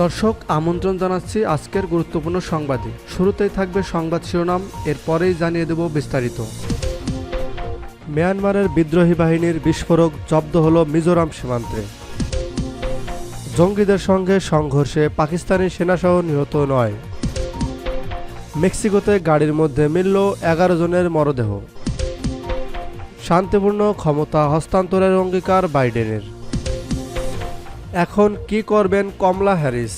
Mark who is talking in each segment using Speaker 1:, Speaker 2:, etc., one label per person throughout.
Speaker 1: দর্শক, আমন্ত্রণ জানাচ্ছি আজকের গুরুত্বপূর্ণ সংবাদে। শুরুতেই থাকবে সংবাদ শিরোনাম, এরপরেই জানিয়ে দেব বিস্তারিত। মিয়ানমারের বিদ্রোহী বাহিনীর বিস্ফোরক জব্দ হল মিজোরাম সীমান্তে। জঙ্গিদের সঙ্গে সংঘর্ষে পাকিস্তানি সেনাসহ নিহত নয়। মেক্সিকোতে গাড়ির মধ্যে মিলল এগারো জনের মরদেহ। শান্তিপূর্ণ ক্ষমতা হস্তান্তরের অঙ্গীকার বাইডেনের। এখন কি করবেন কমলা হ্যারিস?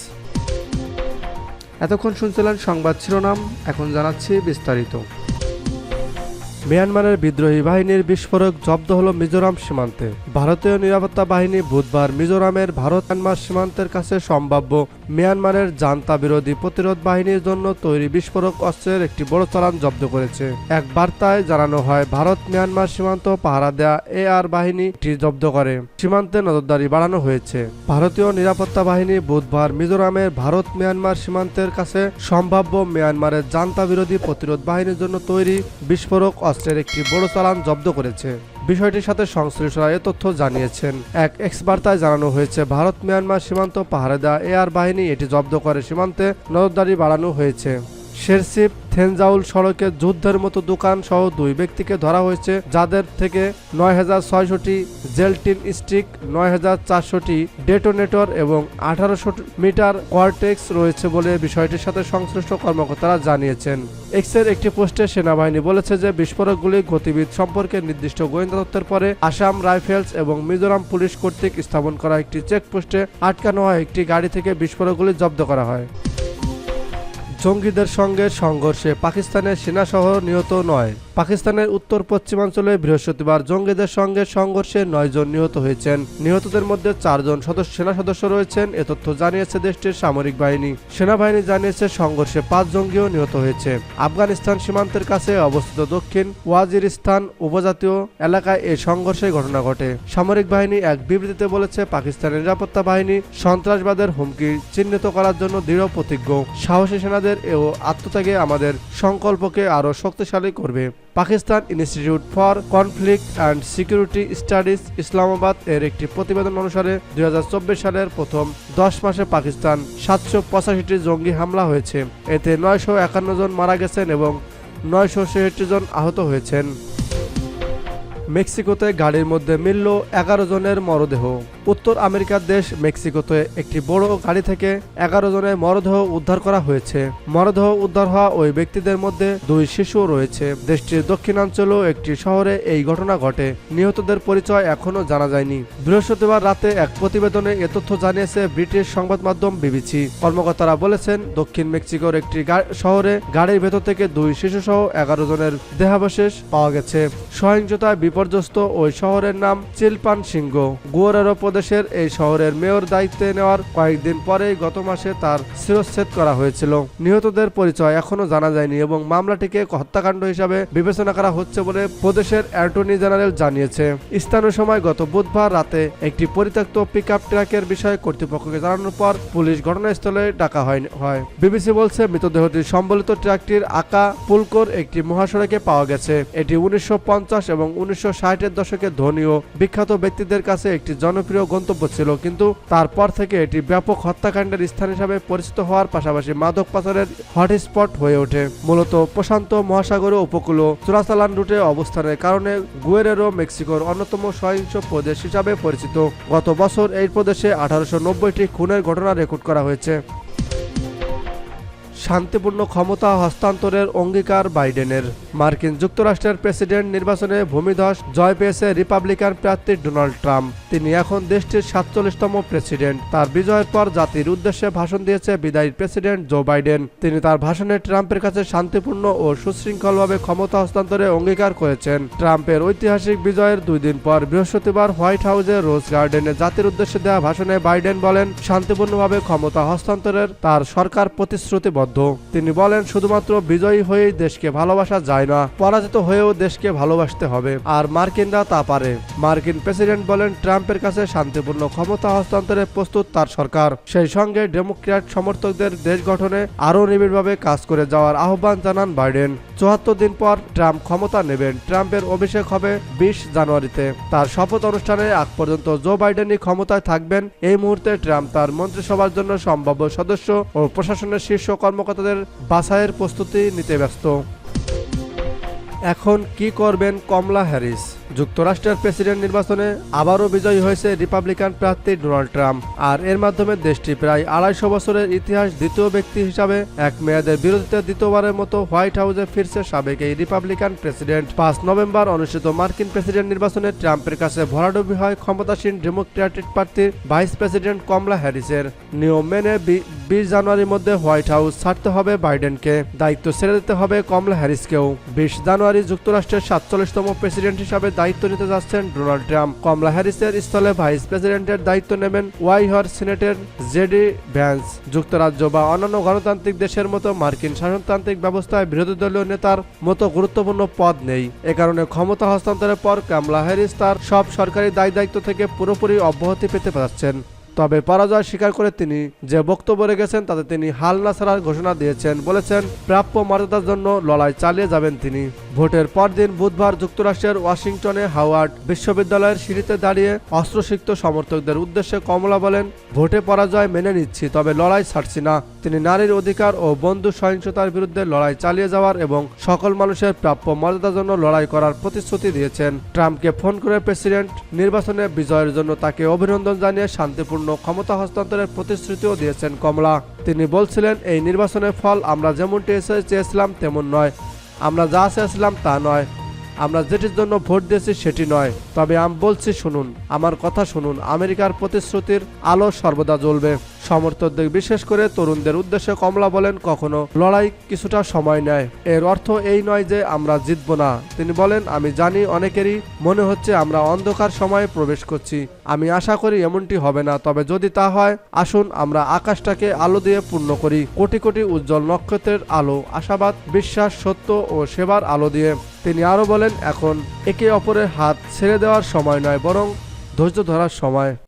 Speaker 1: এতক্ষণ শুনছিলেন সংবাদ শিরোনাম, এখন জানাচ্ছি বিস্তারিত। মিয়ানমারের বিদ্রোহী বাহিনীর বিস্ফোরক জব্দ হল মিজোরাম সীমান্তে। ভারতীয় নিরাপত্তা বাহিনী বুধবার মিজোরামের ভারত মিয়ানমার সীমান্তের কাছে সম্ভাব্য মিয়ানমারের জান্তা বিরোধী প্রতিরোধ বাহিনীর জন্য তৈরি বিস্ফোরক অস্ত্রের একটি বড় চালান জব্দ করেছে। এক বার্তায় জানানো হয়, ভারত মিয়ানমার সীমান্ত পাহারা দেয়া এ আর বাহিনী এটি জব্দ করে। সীমান্তে নজরদারি বাড়ানো হয়েছে। ভারতীয় নিরাপত্তা বাহিনী বুধবার মিজোরামের ভারত মিয়ানমার সীমান্তের কাছে সম্ভাব্য মিয়ানমারের জান্তা বিরোধী প্রতিরোধ বাহিনীর জন্য তৈরি বিস্ফোরক অস্ত্রের একটি বড় চালান জব্দ করেছে। বিষয়টির সাথে সংশ্লিষ্টরা এ তথ্য জানিয়েছেন। এক এক্স বার্তায় জানানো হয়েছে ভারত মিয়ানমার সীমান্ত পাহারা দেওয়া এয়ার বাহিনী এটি জব্দ করে সীমান্তে নজরদারি বাড়ানো হয়েছে। শেরশিপ থেনজাউল সড়কে যুদ্ধের মতো দোকান সহ দুই ব্যক্তিকে ধরা হয়েছে, যাদের থেকে নয় হাজার ছয়শটি জেলটিন স্টিক নয় হাজার চারশোটি ডেটোনেটর এবং আঠারোশো মিটার কোয়ার্টেক্স রয়েছে বলে বিষয়টির সাথে সংশ্লিষ্ট কর্মকর্তারা জানিয়েছেন। এক্সের একটি পোস্টে সেনাবাহিনী বলেছে যে বিস্ফোরকগুলি গতিবিধ সম্পর্কে নির্দিষ্ট গোয়েন্দা তথ্যের পরে আসাম রাইফেলস এবং মিজোরাম পুলিশ কর্তৃক স্থাপন করা একটি চেকপোস্টে আটকানো হয়। একটি গাড়ি থেকে বিস্ফোরকগুলি জব্দ করা হয়। জঙ্গিদের সঙ্গে সংঘর্ষে পাকিস্তানের সেনাসহ নিহত নয়। পাকিস্তানের উত্তর পশ্চিমাঞ্চলে বৃহস্পতিবার জঙ্গিদের সঙ্গে সংঘর্ষে নয়জন নিহত হয়েছেন। নিহতদের মধ্যে চারজন সদস্য সেনা সদস্য রয়েছেন। এ তথ্য জানিয়েছে দেশটির সামরিক বাহিনী। সেনাবাহিনী জানিয়েছে সংঘর্ষে পাঁচ জঙ্গিও নিহত হয়েছে। আফগানিস্তান সীমান্তের কাছে অবস্থিত দক্ষিণ ওয়াজিরিস্তান উপজাতীয় এলাকায় এই সংঘর্ষের ঘটনা ঘটে। সামরিক বাহিনী এক বিবৃতিতে বলেছে, পাকিস্তানের নিরাপত্তা বাহিনী সন্ত্রাসবাদের হুমকি চিহ্নিত করার জন্য দৃঢ় প্রতিজ্ঞ। সাহসী সেনাদের ও আত্মত্যাগে আমাদের সংকল্পকে আরও শক্তিশালী করবে। Pakistan institute for conflict and security studies, Islamabad এর একটি প্রতিবেদন অনুসারে দুই হাজার চব্বিশ সালের প্রথম দশ মাসে পাকিস্তান সাতশো পঁচাশিটি জঙ্গি হামলা হয়েছে। এতে নয়শো একান্ন জন মারা গেছেন এবং নয়শো ছেষট্টি জন আহত হয়েছেন। মেক্সিকোতে গাড়ির মধ্যে মিলল এগারো জনের মরদেহ। উত্তর আমেরিকার দেশ মেক্সিকোতে একটি বড় গাড়ি থেকে এগারো জনের মরদেহ উদ্ধার করা হয়েছে। মরদেহ উদ্ধার হওয়া ওই ব্যক্তিদের মধ্যে দুই শিশু রয়েছে। দেশটির দক্ষিণাঞ্চলেও একটি শহরে এই ঘটনা ঘটে। নিহতদের পরিচয় এখনও জানা যায়নি। বৃহস্পতিবার রাতে এক প্রতিবেদনে এ তথ্য জানিয়েছে ব্রিটিশ সংবাদ মাধ্যম বিবিসি। কর্মকর্তারা বলেছেন, দক্ষিণ মেক্সিকোর একটি শহরে গাড়ির ভেতর থেকে দুই শিশু সহ এগারো জনের দেহাবশেষ পাওয়া গেছে। সহিংসতায় বিপর্যস্ত ওই শহরের নাম চিলপান সিংহ গুয়ারেরো প্রদেশের এই শহরের মেয়র দায়িত্বে নেওয়ার কয়েকদিন পরেই গত মাসে তার শিরচ্ছেদ করা হয়েছিল। নিহতদের পরিচয় এখনও জানা যায়নি এবং মামলাটিকে হত্যাকাণ্ড হিসাবে বিবেচনা করা হচ্ছে বলে প্রদেশের অ্যাটর্নি জেনারেল জানিয়েছে। স্থানীয় সময় গত বুধবার রাতে একটি পরিত্যক্ত পিক ট্রাকের বিষয়ে কর্তৃপক্ষকে জানানোর পর পুলিশ ঘটনাস্থলে ডাকা হয় হয়। বিবিসি বলছে, মৃতদেহটি সম্বলিত ট্রাকটির আকা পুলকোর একটি মহাসড়কে পাওয়া গেছে। এটি উনিশশো পঞ্চাশ এবং উনিশশো ষাটের দশকে ধনী ও বিখ্যাত ব্যক্তিদের কাছে একটি জনপ্রিয় গন্তব্য ছিল, কিন্তু তারপর থেকে এটি ব্যাপক হত্যাকাণ্ডের স্থান হিসাবে পরিচিত হওয়ার পাশাপাশি মাদক পাচারের হটস্পট হয়ে ওঠে। মূলত প্রশান্ত মহাসাগরীয় উপকূল চোরাচালান রুটে অবস্থানের কারণে গুয়েরেরো, মেক্সিকোর অন্যতম সহিংস প্রদেশ হিসাবে পরিচিত। গত বছর এই প্রদেশে আঠারোশো নব্বইটি খুনের ঘটনা রেকর্ড করা হয়েছে। শান্তিপূর্ণ ক্ষমতা হস্তান্তরের অঙ্গীকার বাইডেনের। মার্কিন যুক্তরাষ্ট্রের প্রেসিডেন্ট নির্বাচনে ভূমিধস জয় পেয়েছে রিপাবলিকান প্রার্থী ডোনাল্ড ট্রাম্প। তিনি এখন দেশটির সাতচল্লিশতম প্রেসিডেন্ট। তার বিজয়ের পর জাতির উদ্দেশ্যে ভাষণ দিয়েছে বিদায়ী প্রেসিডেন্ট জো বাইডেন। তিনি তার ভাষণে ট্রাম্পের কাছে শান্তিপূর্ণ ও সুশৃঙ্খলভাবে ক্ষমতা হস্তান্তরে অঙ্গীকার করেছেন। ট্রাম্পের ঐতিহাসিক বিজয়ের দুই দিন পর বৃহস্পতিবার হোয়াইট হাউসের রোজ গার্ডেনে জাতির উদ্দেশ্যে দেওয়া ভাষণে বাইডেন বলেন, শান্তিপূর্ণভাবে ক্ষমতা হস্তান্তরের তার সরকার প্রতিশ্রুতিবদ্ধ। তিনি বলেন, শুধুমাত্র বিজয়ী হয়েই দেশকে ভালোবাসা যায় চায় না। পরাজিত হয়েও দেশকে ভালোবাসতে হবে। আর মার্কিনরা তা পারে। মার্কিন প্রেসিডেন্ট বলেন, ট্রাম্পের কাছে শান্তিপূর্ণ ক্ষমতা হস্তান্তরে প্রস্তুত তার সরকার। সেই সঙ্গে ডেমোক্র্যাট সমর্থকদের দেশ গঠনে আরও নিবিড়ভাবে কাজ করে যাওয়ার আহ্বান জানান বাইডেন। চুয়াত্তর দিন পর ট্রাম্প ক্ষমতা নেবেন। ট্রাম্পের অভিষেক হবে বিশ জানুয়ারিতে। তার শপথ অনুষ্ঠানে আগ পর্যন্ত জো বাইডেনই ক্ষমতায় থাকবেন। এই মুহূর্তে ট্রাম্প তার মন্ত্রিসভার জন্য সম্ভাব্য সদস্য ও প্রশাসনের শীর্ষ কর্মকর্তাদের বাছাইয়ের প্রস্তুতি নিতে ব্যস্ত। এখন কি করবেন কমলা হ্যারিস? যুক্তরাষ্ট্রের প্রেসিডেন্ট নির্বাচনে আবারও বিজয়ী হয়েছে রিপাবলিকান প্রার্থী ডোনাল্ড ট্রাম্প, আর এর মাধ্যমে দেশটি প্রায় আড়াইশো বছরের ইতিহাস দ্বিতীয় ব্যক্তি হিসাবে এক মেয়াদের বিরোধিতা দ্বিতীয়বারের মতো হোয়াইট হাউসে ফিরছে সাবেক এই রিপাবলিকান প্রেসিডেন্ট। পাঁচ নভেম্বর অনুষ্ঠিত মার্কিন প্রেসিডেন্ট নির্বাচনে ট্রাম্পের কাছে ভরাডুবি হয় ক্ষমতাসীন ডেমোক্রেটিক প্রার্থী ভাইস প্রেসিডেন্ট কমলা হ্যারিসের। নিয়ম মেনে বিশ জানুয়ারির মধ্যে হোয়াইট হাউস ছাড়তে হবে বাইডেনকে। দায়িত্ব ছেড়ে দিতে হবে কমলা হ্যারিসকেও। বিশ জানুয়ারি যুক্তরাষ্ট্রের সাতচল্লিশতম প্রেসিডেন্ট হিসাবে দায়িত্ব নিতে যাচ্ছেন ডোনাল্ড ট্রাম্প। কমলা হ্যারিসের স্থলে ভাইস প্রেসিডেন্টের দায়িত্ব নেবেন ওয়াইহর সিনেটের জেডি ভ্যান্স। যুক্তরাজ্য বা অন্যান্য গণতান্ত্রিক দেশের মতো মার্কিন শাসনতান্ত্রিক ব্যবস্থায় বিরোধী দলীয় নেতার মতো গুরুত্বপূর্ণ পদ নেই। এ কারণে ক্ষমতা হস্তান্তরের পর কমলা হ্যারিস তার সব সরকারি দায় দায়িত্ব থেকে পুরোপুরি অব্যাহতি পেতে পারছেন তবে পরাজয় স্বীকার করে তিনি যে বক্তব্য রেখেছেন তাতে তিনি হাল না ছাড়ার ঘোষণা দিয়েছেন বলেছেন, প্রাপ্য মর্যাদার জন্য লড়াই চালিয়ে যাবেন তিনি। ভোটের পরদিন বুধবার যুক্তরাষ্ট্রের ওয়াশিংটনে হাওয়ার্ড বিশ্ববিদ্যালয়ের সিঁড়িতে দাঁড়িয়ে অস্ত্রসিক্ত সমর্থকদের উদ্দেশ্যে কমলা বলেন, ভোটে পরাজয় মেনে নিচ্ছি, তবে লড়াই ছাড়ছি না। তিনি নারীর অধিকার ও বন্ধু সহিংসতার বিরুদ্ধে লড়াই চালিয়ে যাওয়ার এবং সকল মানুষের প্রাপ্য মর্যাদার জন্য লড়াই করার প্রতিশ্রুতি দিয়েছেন। ট্রাম্পকে ফোন করে প্রেসিডেন্ট নির্বাচনে বিজয়ের জন্য তাকে অভিনন্দন জানিয়ে শান্তিপূর্ণ ক্ষমতা হস্তান্তরের প্রতিশ্রুতিও দিয়েছেন কমলা। তিনি বলছিলেন, এই নির্বাচনের ফল আমরা যেমনটি চেয়েছিলাম, তেমন নয়। আমরা যা চেয়েছিলাম তা নয়। আমরা যেটির জন্য ভোট দিয়েছি সেটি নয়। তবে আমি বলছি, শুনুন, আমার কথা শুনুন, আমেরিকার প্রতিশ্রুতির আলো সর্বদা জ্বলবে। সমর্থকদের, বিশেষ করে তরুণদের উদ্দেশ্যে কমলা বলেন, কখনো লড়াই কিছুটা সময় নেয়। এর অর্থ এই নয় যে আমরা জিতব না। তিনি বলেন, আমি জানি অনেকেরই মনে হচ্ছে আমরা অন্ধকার সময়ে প্রবেশ করছি। আমি আশা করি এমনটি হবে না। তবে যদি তা হয়, আসুন আমরা আকাশটাকে আলো দিয়ে পূর্ণ করি। কোটি কোটি উজ্জ্বল নক্ষত্রের আলো, আশাবাদ, বিশ্বাস, সত্য ও সেবার আলো দিয়ে। তিনি আরও বলেন, এখন একে অপরের হাত ছেড়ে দেওয়ার সময় নয়, বরং ধৈর্য ধরার সময়।